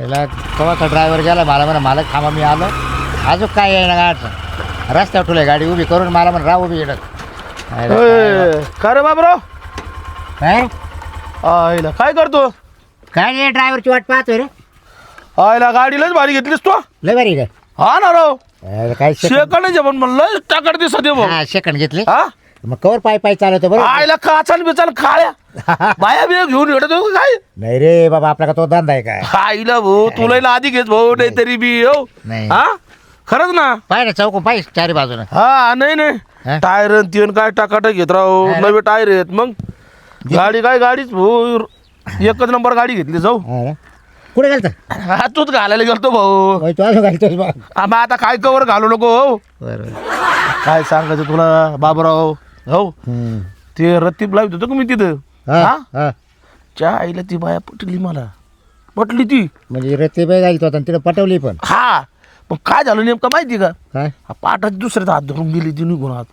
याला कवाचा ड्रायव्हर गेला मला म्हणा मला थांबा मी आलो. अजून काय आहे ना गाडचं? रस्त्यावर ठेवलं गाडी उभी करून मला म्हणा राह उभी ए, का रे बाबराव? काय आईला काय करतो काय नाही ड्रायव्हरची वाट पाहतोय रे. आईला गाडीलाच भारी घेतलीस तू लय बरी काय हा ना राव? काय सेकंड पण म्हणलं टाकड दिसत सेकंड घेतली. हा? मग कवर पाय पाय चालवतो बरोबर? आईला काचान बिचान खाळ्या. बाया बिया घेऊन का काय? नाही रे बाबा आपला का तो धंदा आहे काय? आईला भाऊ तुला ना आधी घेत भाऊ नाही. तरी बी हो. नाही. हा? खरंच ना? पाय ना चौक पाय चारी बाजूने. हा नाही हा? नाही टायर अन तीन काय टाकाटक घेत राहू. हा. नवे टायर आहेत मग. गाडी काय गाडीच भाऊ एकच नंबर गाडी घेतली जाऊ. हा ना? कुठे घालतं हा तूच घालायला गेलतो भाऊ. होय, तू अजून घालतोस बा आम्ही आता काय कवर घालू नको हो. बरोबर. काय सांगायचं तुला बाबराव? हो. ते रत्तीप लावत होतो का मी तिथं? हा हा? च्या आईला ती बाया पटली मला. पटली ती. म्हणजे रत्ती बाई घालतो होता आणि तिने पटवली पण. हा. पण काय झालं नेमकं माहिती का? काय? हा पाठात दुसऱ्याचा हात धरून गेली ती निघून हात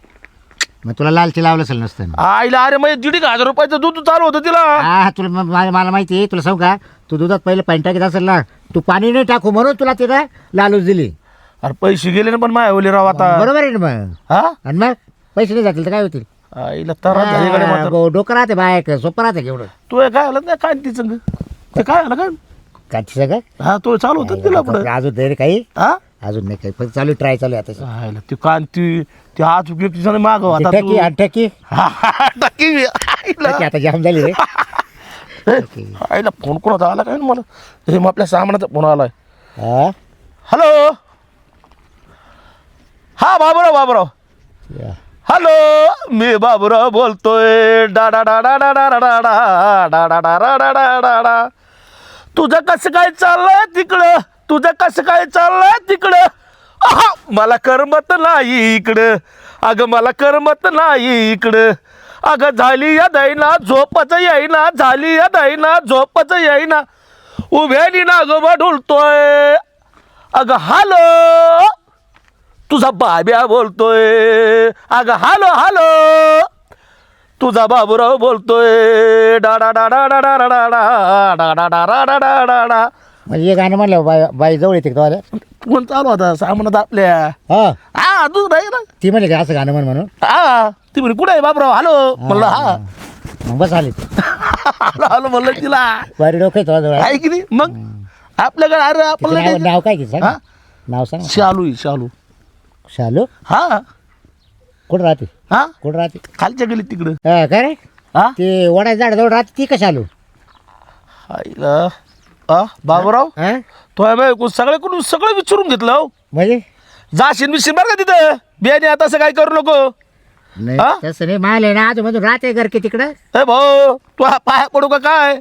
मग तुला लालची लावलं असेल नसतं. आईला अरे म्हणजे दीड एक हजार रुपयाचं दूध चालू होतं तिला. हा तुला म- मला मला माहिती आहे तुला सांगू का? तू दुधात पहिले पाणी टाकीत असेल ना तू पाणी नाही टाकू म्हणून तुला तिला लालूच दिली. अरे पैसे गेले ना पण माय ओले राव आता. बरोबर आहे ना मग? हा? आणि मग? पैसे नाही जातील तर काय होतील? आईला तर झाली गाडी हा, मात्र गो- डोकं राहते बायक सोपं राहते केवढं. तू हे काय आलं? नाही काय ती संग? ते काय आलं काय? काची सगळं हा तो चालू होतं ना तिला पुढे. अजून तरी काही? हा? अजून नाही काही फक्त चालू ट्राय चालू आहे आता. आईला ती कान ती ती हात व्यक्ती माग ती आता टक्की आणि टक्की हा, टाकी मी. आईला आता जाम झाली रे. आईला फोन कोणाचा आला काय ना मला? हे मग आपल्या सामानाचा फोन आलाय. हा? हॅलो? हा बाबूराव बाबूराव. या. हॅलो मी बाबुराव बोलतोय डाडा डाडा डाडा डाडा डाडा डाडा डा डाडा डा तुझं कसं काय चाललंय तिकडं तुझं कसं काय चाललंय तिकडं आहा, मला करमत नाही इकडं अगं मला करमत नाही इकडं अगं झाली या दैना झोपच येईना झाली या दैना झोपच येईना उभ्यानी नागोबा ढुलतोय अगं हॅलो तुझा बाब्या बोलतोय अगं हालो हालो तुझा बाबूराव बोलतोय डा डा डा डा डा डा डा डा डा डा डा डा डा डा डा डा म्हणजे हे गाणं म्हणलं बाई बाई जवळ येते का तुम्हाला फोन चालू होता सामानात आपल्या हा हा तू नाही ना ती म्हणले का असं गाणं म्हण म्हणून हा ती म्हणे कुठे आहे बाबराव हॅलो म्हणलं हा मग बस आली हॅलो हॅलो म्हणलं तिला वारी डोकं आहे की नाही मग आपल्याकडे अरे तिचं आपल्याला नाव काय तिचं हा? सांग नाव सांग शालू आहे, शालू शालू? हा. कुठं राहते? हा? कुठं राहते? खालच्या गेली तिकडं. हा, काय रे? हा? ते वडाच्या झाडाजवळ राहते ती का शालू? आईला. हा बाबूराव? हा? तो आहे बाई, सगळे कोण सगळं विचारून घेतलं हो. म्हणजे? जाशील बिशील बरं का तिथं? बियाणे आता असं काय करू नको. नाही हा? तसं नाही. माल आहे ना अजून राहते घर की तिकडं. ए भाऊ तू हा पाया पडू का काय?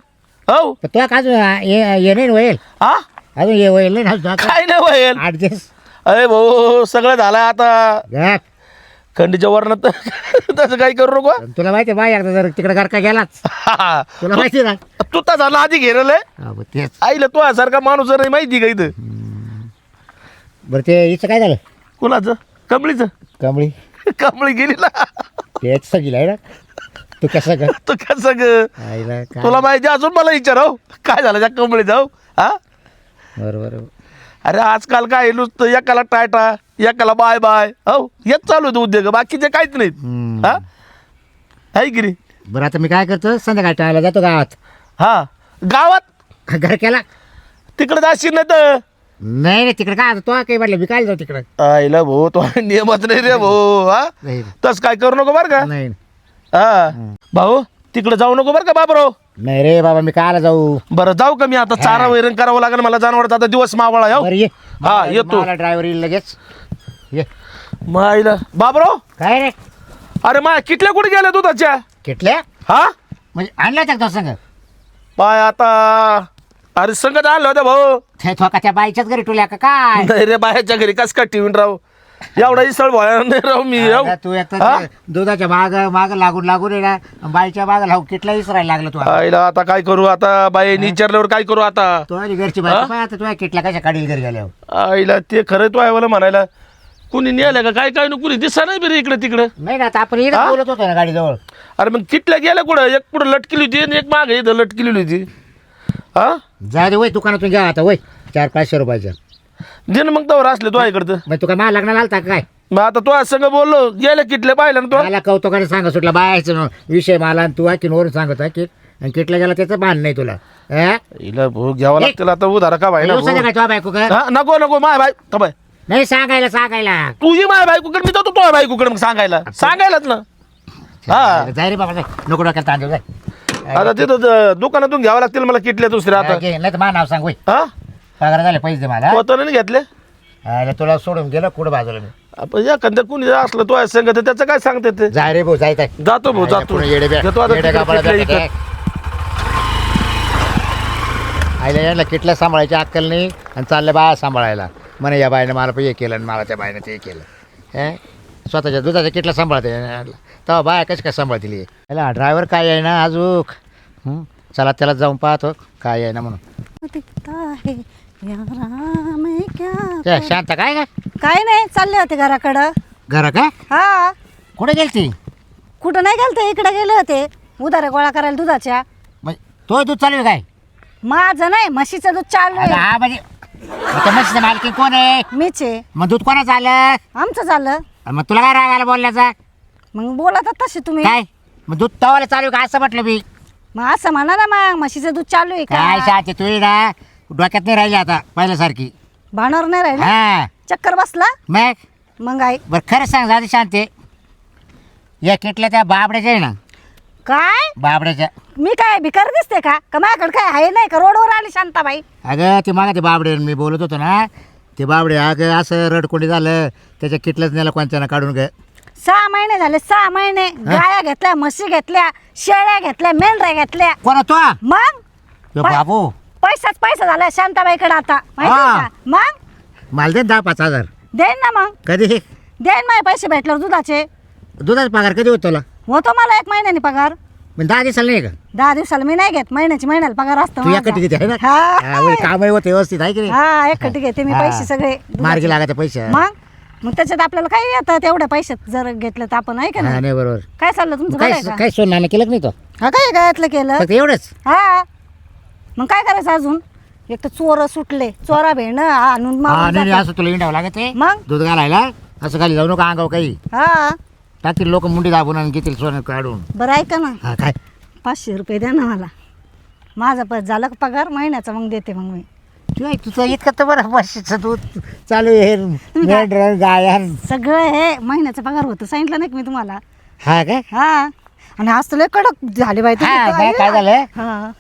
हो? पण तुला का अजून ये ये नाही होईल? हा अजून ये होईल नाही ना काय नाही होईल? ऍडजस्ट अरे भाऊ सगळं झालं आता. खंडीच्या वर्णात तसं काही करू नको. तुला माहिती बाई एकदा जर तिकडे घर का गेलाच. हा. तुला माहिती ना? तू तर झाला आधी घेरले. हा, बरं तेच. आईला तू सारखा माणूस नाही माहिती का इथं? बरं ते हिचं काय झालं? कुणाचं? कमळीचं? कमळी. कमळी गेली ना तेच सगळी आहे ना? तू कसं कर तू कसं ग? आईला काय? तुला माहिती अजून मला विचार हो. काय झालं त्या कमळी जाऊ हा? बरोबर अरे आजकाल काय नुसतं एकाला टाटा एकाला बाय बाय हो हेच चालू होतं उद्योग. बाकीचे काहीच नाहीत. हम्म. हा? आहे की नाही? बरं आता मी काय करतो संध्याकाळी टाळायला जातो गावात. हा. गावात? घर केला तिकडे जाशील नाही तर? नाही नाही तिकडे काय आता तो काही म्हटलं मी काय जाऊ तिकडे? आईला भाऊ तो नियमच नाही रे भाऊ हा? नाही. तस काय करू नको बरं का? नाही. हा. भाऊ तिकडे जाऊ नको बरं का बाबराव? नाही रे बाबा मी कायला जाऊ? बरं जाऊ का मी आता? चारा वैरण करावं लागेल मला. जनावरचा आता दिवस मावळा हो? बरं ये. हा, येतो. ड्रायव्हर येईल लगेच. ये. मग आईला बाबराव काय रे? अरे मा किटल्या कुठे गेल्या दुधाच्या? किटल्या? हा? म्हणजे आणल्या त्या संग पाय आता अरे संगत आणलं होतं भाऊ. ते थोका त्या बाईच्याच घरी टुल्या का काय? नाही रे बाहेरच्या घरी कस काय ठेवून राहू? एवढा इसळ नाही राहू मी हो. आता तू एक हा? दुधाच्या माग माग लागून लागून ना बाईच्या माग लागून किटला इसरायला लागला तू आता. आईला आता काय करू आता? बाई विचारल्यावर काय करू आता? तो आणि घरची बाई पाय आता तुझ्या किटला कशा काढील घरी गेल्यावर. आईला ते खरं तो आहे मला म्हणायला कुणी नेलं का? काय काय ना कुणी दिसा नाही बरं इकडे तिकडं? नाही ना आता आपण इकडे? बोलत होतो ना गाडीजवळ. अरे मग किटल्या गेल्या कुठं? एक पुढं लटकिली होती आणि एक मागे इथं लटकिलेली होती. हा? जा दे वय दुकानातून घ्या आता वय चार पाचशे रुपयाचं. दिन मग तवर असले तो इकडचं मग तुका मला लग्नाला आलता का काय? मग आता तो आज संग बोललो गेले किटले पाहिलं ना तो. मला कौतुकाने सांगा सुटला बायचं विषय मला आणि तू आणखीन वरून सांगत आहे की आणि किटला गेला त्याचं भान नाही तुला? हिला घ्यावा लागतील आता उधारा का येऊ. काय तुझ्या बायको नको नको माय बाई का बाय. नाही सांगायला सांगायला. तुझी माय बायकोकडे मी जातो तो बायकोकडे मग सांगायला. सांगायलाच ना. हा. जाय रे बाबा जाय. नको डोक्याला तांदूळ जाय. आता तिथं दुकानातून घ्यावं लागतील मला किटल्या दुसऱ्या आता. घे, नाही तर मा नाव सांग हा? पगार झाले पैसे दे मला. नाही घेतले? अरे तुला सोडून गेलं कुठं बाजूला मी. आपण एखाद्या कुणी असलं तो संग तर त्याचं काय सांगते ते जाय रे भाऊ जाय जाय जातो भाऊ जातो. पुढं येडे बे- आता तिकडे इकडे. आईला यायला किटल्या सांभाळायची अक्कल नाही आणि चालले बाया सांभाळायला. म्हणे या बाईनं मला पण हे केलं आणि मला त्या बाईनं ते केलं. हे? स्वतःच्या दुधाच्या किटल्या सांभाळते. तेव्हा बाया कशी काय सांभाळतील याला ड्रायव्हर काय आहे ना अजूक हं? चला त्याला जाऊन पाहतो. काय आहे ना म्हणून. दिखता है शांत काय का? काय नाही चालले होते घराकडं. घरा का? हा. कुठे गेलती? कुठं नाही गेलते इकडे गेले होते. उधारे गोळा करायला दुधाच्या. मग तो दूध चालू आहे काय? माझं नाही म्हशीचं दूध चालू आहे. हा म्हणजे मग त्या म्हशीचं मालकी कोण आहे? मीच आहे. मग दूध कोणाचं आलं? आमचं झालं. मग तुला काय राग आला बोलण्याचा? मग बोलत तसे तुम्ही. काय? मग दूध तवाला चालू आहे का असं म्हटलं मी? मग असं म्हणा ना मग म्हशीचं दूध चालू आहे काय का? शाते तुझी ना. डोक्यात नाही राहिली आता पहिल्यासारखी. भांडवर नाही राहिले? हा. चक्कर बसला? मग? मग आई. बरं खरं सांग जाते शांते या. किटल्या त्या बाबड्याच्या आहे ना? काय? बाबड्याच्या. मी काय भिकार दिसते का? का माझ्याकडे काय आहे नाही का? रोडवर आली शांताबाई. अगं ते मागा ते बाबडे मी बोलत होतो ना. ते बाबडे अगं असं रडकोंडी झालं. त्याच्या किटल्याच नेला कोणत्यानं काढून ग? सहा महिने झाले सहा महिने. गाया घेतल्या म्हशी घेतल्या शेळ्या घेतल्या मेंढऱ्या घेतल्या. कोणा तो? मग? यो बाबू. पैसाच पैसा झाला शांताबाईकडे आता. माहिती हा. का? मग? मला दे ना दहा पाच हजार. देईन ना मग. कधी? देईन माझे पैसे भेटल्यावर दुधाचे. दुधाचा पगार कधी होतो तुला? होतो मला एक महिन्याने पगार. मग दहा दिवसाला नाही का? दहा दिवसाला मी नाही घेत महिन्याची महिन्याला पगार असतो तू माझा. एकटी किती आहे ना? हा. हा, म्हणजे कामही होते व्यवस्थित आहे की नाही? हा एकटी घेते मी हा. पैसे सगळे दुधाचे. मार्गी लागायचे पैसे. मग? मग त्याच्यात आपल्याला काय येतं तेवढ्या पैशात जर घेतलं तर आपण आहे का नाही? नाही बरोबर. काय चाललं तुमचं बरं काय आहे का? काय सोनं केलं की नाही तो? हा काय गायतलं केलं? फक्त एवढंच? हा. मग काय करायचं अजून? एक तर चोर सुटले. चोरा भेण आणून हा मारून नाही नाही, जातात. असं तुला इंडावं लागत आहे? मग? दूध घालायला? असं खाली जाऊ नका अंगाव काही. हा. टाकील लोक मुंडी दाबून आणि घेतील सोनं काढून. बरं ऐका ना. हा काय? पाचशे रुपये द्या ना मला. माझा पण झाला का पगार? महिन्याचा मग देते मग मी. तू तुझं इतकं तर बरं म्हशीचं दूध चालू आहे मेंढरं, गायन. सगळं हे महिन्याचा पगार होतं सांगितलं नाही का मी तुम्हाला? हा काय? हा. आणि आज तुला कडक झाले बाई तुम्ही. हा. काय- काय झालं? हा.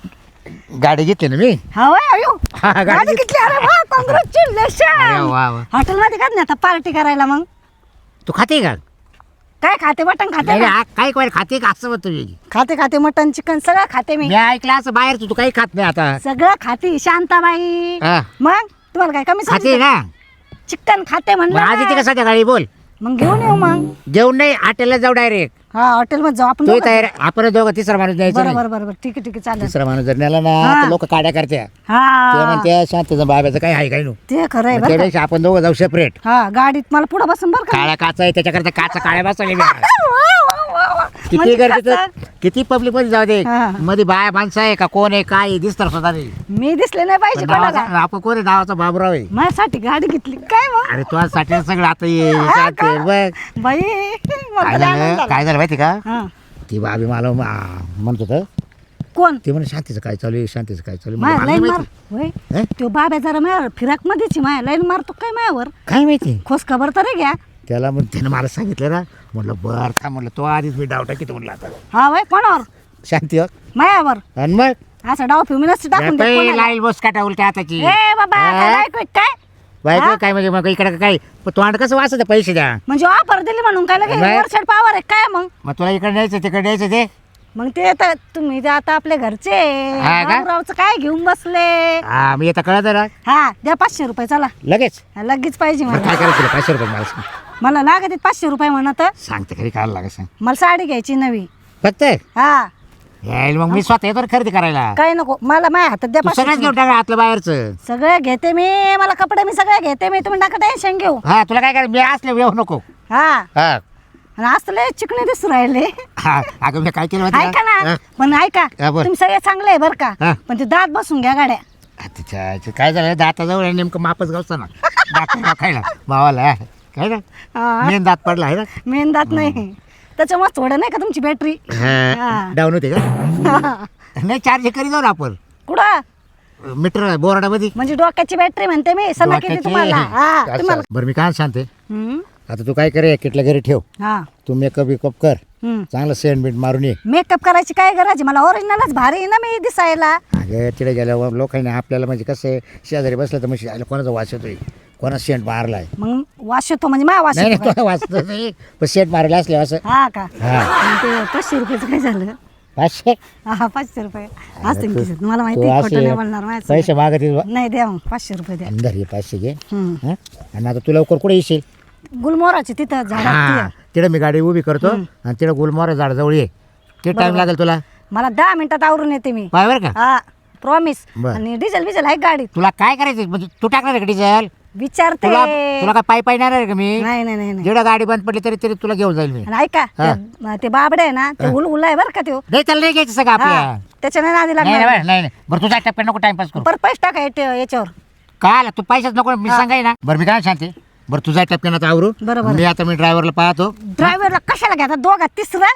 गाडी घेतली ना मी? हा हा, गाडी गाडी घेतली. अरे वा अरे कॉंग्रॅच्युलेशन वा वा. हॉटेलमध्ये का नाही आता पार्टी करायला मग? तू खाते का? काय खाते मटण खाते नाही काय काय खाते का असं म्हणतो मी? खाते खाते मटण चिकन सगळं खाते मी. मी ऐकलं असं बाहेर तू तू काही खात नाही आता. सगळं खाते शांताबाई. हा. मग तुम्हाला काय कमी खाते सांगितलं? ना चिकन खाते मग आज येते का संध्याकाळी बोल. मग घेऊन येऊ मग. जेवण नाही हॉटेलला जाऊ डायरेक्ट हा हॉटेलमध्ये जाऊ. आपण तू दोघं. तयार आपण दोघं तिसरा माणूस द्यायचा बरं नाही. बरं बरं. बरं ठीक आहे ठीक आहे चालेल. तिसरा माणूस जर नेला ना हा. लोक काड्या करत्या. ते हा म्हणते शांतीचं बाब्याचं काही आहे काही नो? ते खरं आहे बरं का? त्यापेक्षा आपण दोघं जाऊ सेपरेट हा गाडीत मला पुढं बसून बरं का. काळ्या काचा आहे त्याच्याकरता काचा काळ्या बसवले. किती म्हणजे गर्दी? किती पब्लिकमध्ये जाऊ दे. हा. मध्ये बाया माणसं आहे का? कोण आहे? काय दिसत स्वतः नाही मी दिसले नाही पाहिजे कोणाला. आपण कोण आहे? नावाचा बाबराव आहे. माझ्यासाठी गाडी घेतली. काय मग? अरे तू साठी सगळं आता ये बघ. बाई मला काय लय आनंद झालं. झाला. काय झालं माहिती का? हा. ती बाबी मला मा- म्हणत होतं. कोण? ते म्हणे शांतीचं काय चालू आहे? शांतीचं काय चालू आहे? माया लाईन मार माहिती. होय? हे? तो बाब्या जरा मायावर फिराक मध्येच माया लाईन मारतो काय मायावर? काय माहिती? खोस खबर तरी घ्या. त्याला मग त्यानं मला सांगितलं ना म्हटलं बर का म्हटलं तो आधीच मी डाव टाकीतो म्हणलं आता. हा वय कोणावर? शांती हो. मायावर? आणि मग? असं डाव नसते टाकून देत कोणाला. लाईल बस काटा उलट्या हाताची. ए बाबा हा? काय ऐकू काय? बायको हा? काय म्हणजे मग इकडे काय? पण तोंड कसं वाचत पैसे द्या. म्हणजे ऑफर दिली म्हणून काय लगे? नाही. वरचढ पावर आहे काय मग? मग तुला इकडे द्यायचं तिकडे द्यायचं ते? मग ते तर तुम्ही ते आता आपले घरचे हा का? काय घेऊन बसले? हा मी आता कळत ना हा द्या पाचशे रुपये चला. लगेच. हा, लगेच पाहिजे बरं, मला. काय करायचं तुला? पाचशे रुपये मला सांग. मला लागत आहेत पाचशे रुपये म्हणत. सांगते खरी काय लागत सांग. मला साडी घ्यायची नवी. फक्त? हा. यायला मग मी स्वतः येतो खरेदी करायला. काय नको मला माझ्या हातात द्या तू पाचशे घेऊन रुपये. टाका आतलं बाहेरचं. सगळे घेते मी मला कपडे मी सगळे घेते मी तुम्ही नका टेन्शन घेऊ. हा तुला काय करायचं? मी असले येऊ नको. हा. हा. आणि असले चिकणे दिसू राहिले. हा, अगं मी काय केलं माहिती ऐका? ना? पण ऐका हा, बोल. तुम्ही सगळे चांगले आहे बरं हा. का पण ते दात बसून घ्या गाड्या. हा, तिच्या काय झालं? दाताजवळ आहे, नेमकं मापच गावचं ना. दात खायला भावाला. ना? हा. मेन दात पडला आहे ना? मेन दात नाही. त्याच्यामुळे थोडं नाही का तुमची बॅटरी हा. डाऊन होते का? नाही चार्ज करी जाऊ ना आपण. कुठं? मीटर बोराडामध्ये. म्हणजे डोक्याची बॅटरी म्हणते मी सल्ला डोक्याची. तुम्हाला. हा बरं मी काय सांगते हम्म, आता तू काय करे किटल्या घरी ठेव. हा. तू मेकअप बिकअप कर. हम्म. चांगलं सेंट बीट मारून ये. मेकअप करायची काय गरज आहे? मला ओरिजिनलच भारी आहे ना मी दिसायला. अगं तिथे गेल्यावर लोकांनी आपल्याला म्हणजे कसं आहे, शेजारी बसलं तर आयला कोणाचा वास येतोय? कोणा सेंट मारलाय? मग वास येतो म्हणजे मा वास नाही येतो नाही तो वाचत नाही. पण मारला असले असं हा का? हा. मग ते पाचशे रुपयाचं काय झालं? पाचशे? हा पाचशे रुपये. असते खिशात मला माहिती आहे, खोटं नाही बोलणार. पैसे मागत नाही द्या मग पाचशे रुपये द्या. अंदर हे पाचशे घे. हम्म. हं? आणि आता तू लवकर कुठे येशील? गुलमोहराची तिथं हा. झाडात तिकडे मी गाडी उभी करतो आणि तिकडे गुलमोहर झाडाजवळ ये. किती टाइम लागेल तुला? मला दहा मिनिटात आवरून येते मी. पाय बरं का? हा प्रॉमिस बरं. आणि डिझेल बिझेल आहे गाडीत? तुला काय करायचं म्हणजे तू टाकणार आहे का डिझेल विचारते. तुला तुला काय पाय पाय येणार आहे का मी? नाही नाही नाही नाही. जेवढं गाडी बंद पडली तरी तरी तुला घेऊन जाईल मी. आणि ऐका हा. ते- ते बाबडे आहे ना ते उल उल आहे बरं का त्यो. नाही त्याला नाही घ्यायचं सगळं आपल्या. त्याच्याने नादी नाही लागणार. नाही, नाही नाही बरं तुझा टप्प्या नको टाइमपास करू. पर पैसे टाका याच्या- याच्यावर. काय तू पैसेच नको मी सांगाय ना. बरं मी काय सांगते बरं तुझा टप्प्यानं आवरू. बरोबर. मी आता मी ड्रायव्हरला पाहतो. ड्रायव्हरला कशाला घ्या? दोघा तिसरा?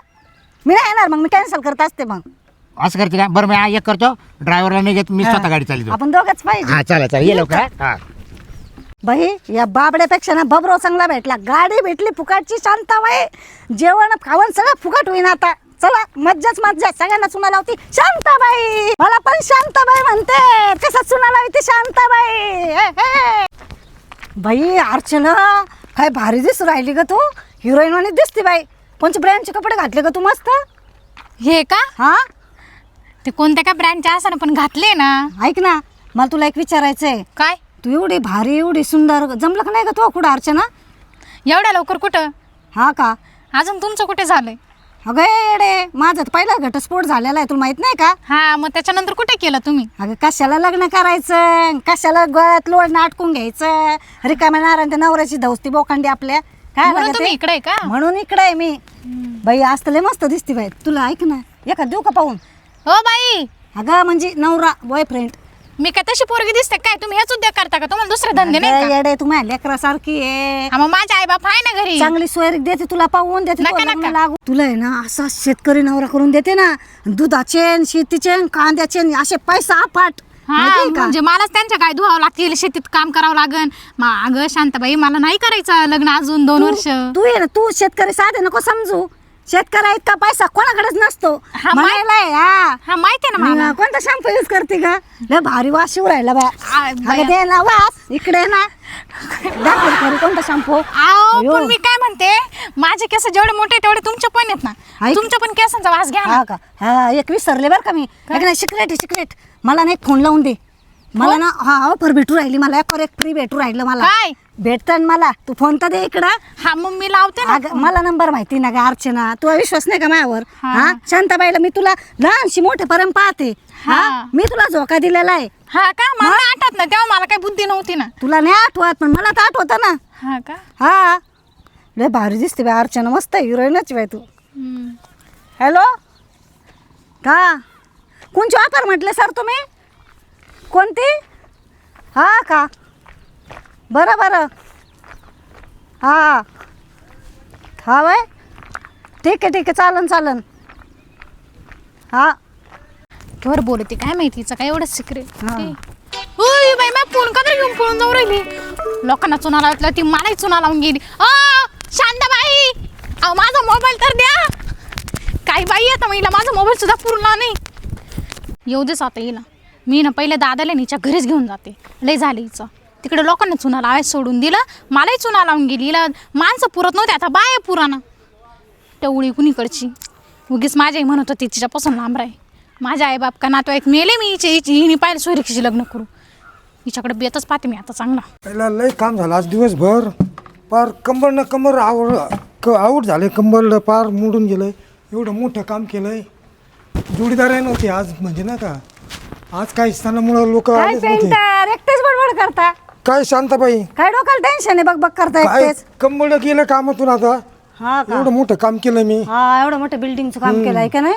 मी नाही येणार मग मी कॅन्सल करत असते मग. असं करते का? बरं मी हा एक करतो. ड्रायव्हरला नाही घेत मी स्वतः गाडी चालतो आपण दोघच पाहिजे. हा चला चला ये लवकर हा. बाई या बाबड्यापेक्षा ना बबरो चांगला भेटला. गाडी भेटली फुकाटची शांताबाई जेवण खावण सगळं फुकट होईन आता. चला मज्जाच मज्जा. सगळ्यांना चुना लावती. शांताबाई मला पण शांताबाई म्हणते. कसं चुना लावती शांताबाई. बाई. अर्चना काय भारी दिसू राहिली ग तू. हिरोईन वाणी दिसते बाई. कोणचे ब्रँडचे कपडे घातले ग तू मस्त? हे का? हा? ते कोणत्या काय ब्रँडचे असं पण घातले ना. ऐक ना मला तुला एक विचारायचंय. काय? तू एवढी भारी एवढी सुंदर जमलं का नाही का तू कुठं अर्चना? एवढ्या लवकर कुठं? हा का? अजून तुमचं कुठे झालंय? अगं येडे माझा तर पहिला घटस्फोट झालेला आहे तुला माहीत नाही का? हा मग त्याच्यानंतर कुठे केलं तुम्ही? अगं कशाला लग्न करायचं? कशाला गळ्यात लोड अटकून घ्यायचं? रिकाम्या नारायण नवऱ्याची धौसती बोकांडी आपल्या. काय म्हणून लागत तुम्ही आहे? इकडे आहे का? म्हणून इकडे आहे मी. बाई आज तर लय मस्त दिसते बाई. तुला ऐक ना एका देऊ का पाहून? हो बाई. अगं म्हणजे नवरा बॉयफ्रेंड मी काय तशी पोरगी दिसते काय? तुम्ही हेच उद्योग करता का? तुम्हाला दुसरे धंदे नाही का? येडे तू माझ्या लेकरासारखी आहे. हा मग माझे आई बाप आहे ना घरी. चांगली सोयरीक देते तुला पाहून देते नका, तुला लग्न नका. लागू तुला आहे ना असा शेतकरी नवरा करून देते ना दुधाचे न शेतीचे न कांद्याचे न असे पैसा अफाट हा माहितीये का? म्हणजे मलाच त्यांच्या काय धुवावं लागतील शेतीत काम करावं लागन. मग अगं शांताबाई मला नाही करायचं लग्न अजून दोन वर्ष. तू- आहे ना तू शेतकरी साधे नको समजू. शेतकरी इतका पैसा कोणाकडेच नसतो. हा, माहित- म्हणायला आहे, हा. हा माहिती आहे ना मला मी कोणता शॅम्पू यूज करते का लय भारी वास शिव राहिला आ, बाया. अगं दे ना वास इकडे ना. दाखव खरी कोणता शॅम्पू आओ अयो. पण मी काय म्हणते माझे केस जेवढे मोठे तेवढे तुमचे पण आहेत ना. ऐक. तुमच्या पण केसांचा वास घ्या ना. हा का? हा एक विसरले बरं का मी. ऐक ना सिक्रेट सिक्रेट मला नाही फोन लावून दे. मला ना हा ऑफर भेटू राहिली मला. एक एक फ्री भेटू राहिलं मला. काय? भेटतं ना मला. तू फोन तर दे इकडं. हा मग मी लावते ना अगं, मला नंबर माहिती ना ग अर्चना. तुला विश्वास नाही का माझ्यावर? हा. हा? शांताबाईला मी तुला लहानशी मोठेपर्यंत पाहते. हा? हा. मी तुला झोका दिलेला आहे. हा का? मला नाही आठवत ना तेव्हा मला काही बुद्धी नव्हती ना. तुला नाही आठवत पण मला तर आठवत ना. हा का? हा. लय भारी दिसते बाई अर्चना. मस्त हिरोईनच बाई तू. हम्म. हॅलो का? कोणची ऑफर म्हटले सर तुम्ही? कोणती? हा का? बरं बरं. हा. हा वय ठीक आहे ठीक आहे. चालन चालन. हा. केवर बोलते काय माहिती हिचं काय एवढं सिक्रेट हा. होय बाई मी फोन का तरी घेऊन पळून जाऊ राहिली? लोकांना चुना लावला ती मलाही चुना लावून गेली. अ शांताबाई! अहो माझा मोबाईल तर द्या. काही बाई आता महिला माझा मोबाईल सुद्धा पूर्ण नाही. येऊ देच आता हिला. मी ना पहिले दादाला नीच्या घरीच घेऊन जाते. लय झाली हिचं. तिकडे लोकांना चुना लावायला सोडून दिलं. मलाही चुना लावून गेली. हिला माणसं पुरत नव्हते. आता बाय पुराणं. टवळी कुणीकडची? उगीच माझी आई म्हणत होती तिच्यापासून लांब राही. माझ्या आई बाप का नातेवाईक मेले मी हिचे हिची. हिने पाहिलं सोयरीक्षीची लग्न करू हिच्याकडे बेतच पाहते मी आता चांगला. पहिला लय काम झालं आज दिवसभर. पार कंबर न कंबर आवड क आऊट झाले. कंबरला पार मोडून गेलं एवढं मोठं काम केलं आहे जोडीदार आहे नव्हते आज म्हणजे ना का? आज काही स्थानामुळं लोक काय पेंटर एकटेच बडबड करता. काय शांताबाई? काय डोक्याला टेन्शन आहे? बग बग करता काय एकटेच. कंबरला गेलं कामातून आता? हा का? एवढं मोठं काम केलं मी. हा एवढं मोठं बिल्डिंगचं काम केलं आहे का नाही?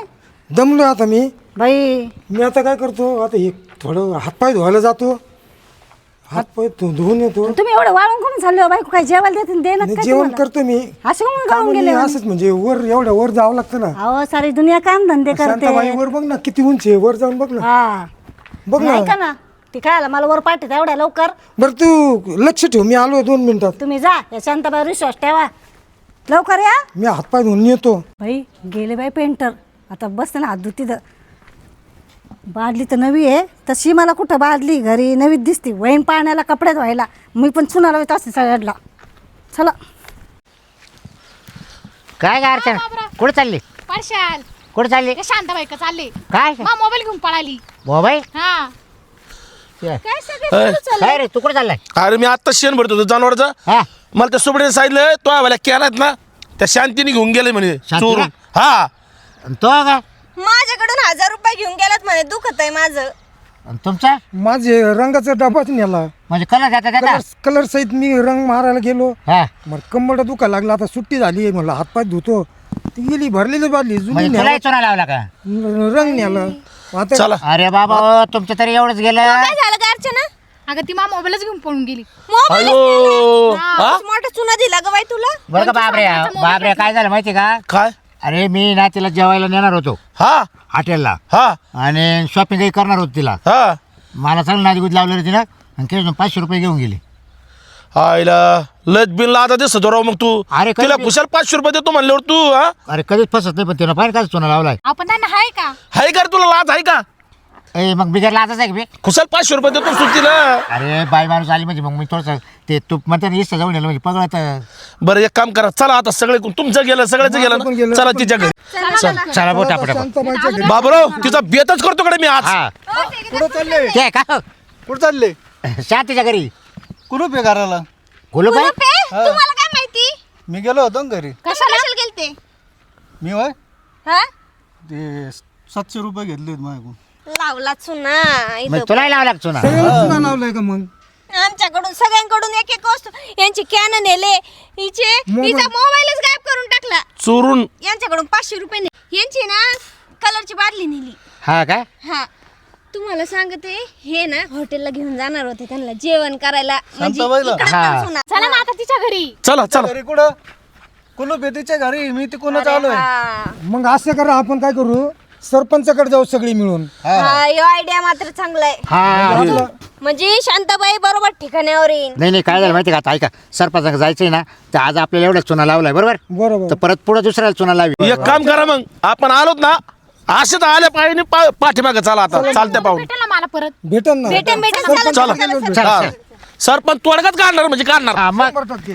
दमलो आता मी. बाई. मी आता काय करतो? आता हे थोडं हातपाय धुवायला जातो. हातपाय धु- धुवून येतो. तुम्ही एवढं वाळून कोण चालले हो? बायको काय जेवायला देते दे ना आणि जेवण? करतो मी. असं म्हणून का गाऊन म्हणे? गेले असंच म्हणजे वर एवढ्या वर जावं लागतं ना. अहो सारी दुनिया काम धंदे शांताबाई करते. वर बघ ना किती उंच आहे. वर जाऊन बघ ना. हा. बघ ना. ऐका ना. ती काय आला मला वर पाठवत एवढ्या लवकर. बरं तू लक्ष ठेव मी आलो दोन मिनिटात. तुम्ही जा या शांताबाई विश्वास ठेवा. लवकर या. मी हातपाय धुवून येतो बाई गेले बाई पेंटर. आता बसते ना हात धुती तर बादली तर नवी आहे तशी मला कुठं बादली? घरी नवीच दिसती. वहीन पाण्याला कपडे धुवायला मी पण चुना लावत असते सगळ्याला चला. काय काय अडचण? बाबरा. कुठे चालली? पार्शाल. कुठे चालली? ते शांताबाई का चालले. काय? मा मोबाईल घेऊन पळाली. मोबाईल? हा. काय काय सगळे अय, रे तू कुठे चाललाय? अरे मी आत्ता शेण भरतो होतो जनावरचं. हा. मला त्या सुबडीने सांगितलं तो आवाला कॅनात ना त्या शांतीने घेऊन गेले म्हणे शांतीला? चोरून. हा. आणि तो काय माझ्याकडून हजार रुपये घेऊन गेलात म्हणे दुखत आहे माझं. आणि तुमचा? माझे रंगाचा डबाच नेला. म्हणजे कलर कलर कलर सहित मी रंग मारायला गेलो. हा. मग दुखा लागला आता सुट्टी झाली म्हणलं हातपाय धुतो. ती गेली भरलेली बादली जुनी म्हणजे चुना लावला का? रंग न्याला आता चला. अरे बाबा हो, तुमचं तरी एवढंच गेलं. काय झालं का अर्चना? अगं ती मा मोबाईलच घेऊन पळून गेली. मोबाईल हा? मोठा चुना दिला ग बाई तुला. बरं का बाबरे बाबरे काय झालं माहिती का? काय? अरे मी ना तिला जेवायला नेणार होतो. हा. हॉटेलला. हा. आणि शॉपिंगही करणार होतो तिला. हा. मला चांगलं नादीगुत लावलं रे तिनं आणि केस पाचशे रुपये घेऊन गेली. आईला. लज बिनला आता दिसत राव मग तू. अरे, तिला कुशाल पाचशे रुपये देतो म्हणल्यावर तू हा? अरे कधीच फसत नाही पण तिनं पाहिजे का चुना लावलाय. आपण त्यांना आहे का? हाय का रे तुला लाज आहे का? ए मग बिगर लाचाच आहे का बे? कुशाल पाचशे रुपये देतो सुट्टीला अरे बाई माणूस आली म्हणजे मग मी थोडंसं ते तूप म्हणते ना जाऊन येलं म्हणजे पगळत. बरं एक काम करा चला आता सगळे तुमचं गेलं सगळ्याच गेलं पण ना गेलं. चला तिच्या घरी. चला बोटा घरी बाबराव तिचा बेतच करतो कडे मी आज? हा. कुठं चालले? ते आहे का कुठं चालले? शांतीच्या घरी. आहे तुम्हाला काय माहिती? मी गेलो होतो ना घरी. कशाला? गेलते? मी हा? ते सातशे रुपये घेतले होते माझ्याकडून. लावला चुना. इथं तुलाही लावा लागतो ना सगळ्याला चुना लावलाय का मग? आमच्याकडून सगळ्यांकडून एक एक वस्तू. यांची कॅन नेले हिचे हिचा मोबाईलच गायब करून टाकला. चोरून. यांच्याकडून पाचशे रुपये ने यांची ना कलरची बादली नेली. हा काय हा. तुम्हाला सांगते हे ना हॉटेलला घेऊन जाणार होते त्यांना जेवण करायला. म्हणजे शांताबाईला? इकडं हा. पण सुना. चला ना आता तिच्या घरी. चला चला. घरी कुठं? कुलूप आहे तिच्या घरी मी तिकडूनच आलोय. हा. मग असं करा आपण काय करू? सरपंचाकडे जाऊ सगळी मिळून. हा. यो आयडिया मात्र चांगला आहे हा म्हणजे शांताबाई बरोबर ठिकाणावर येईन. नाही नाही काय झालं माहिती का? आता ऐका सरपंच जायचंय ना तर आज आपल्याला एवढा चुना लावलाय बरोबर? बरोबर. तर परत पुढे दुसऱ्याला चुना लावी. एक काम करा मग आपण आलोत ना असे तर आल्या पाहिजे पाठीमागे चला आता चालत्या पाहून. भेटेल ना मला परत? भेटन ना. भेटेन चला, चला. चला. सरपंच तोडगाच काढणार म्हणजे काढणार. हा मग. शंभर टक्के.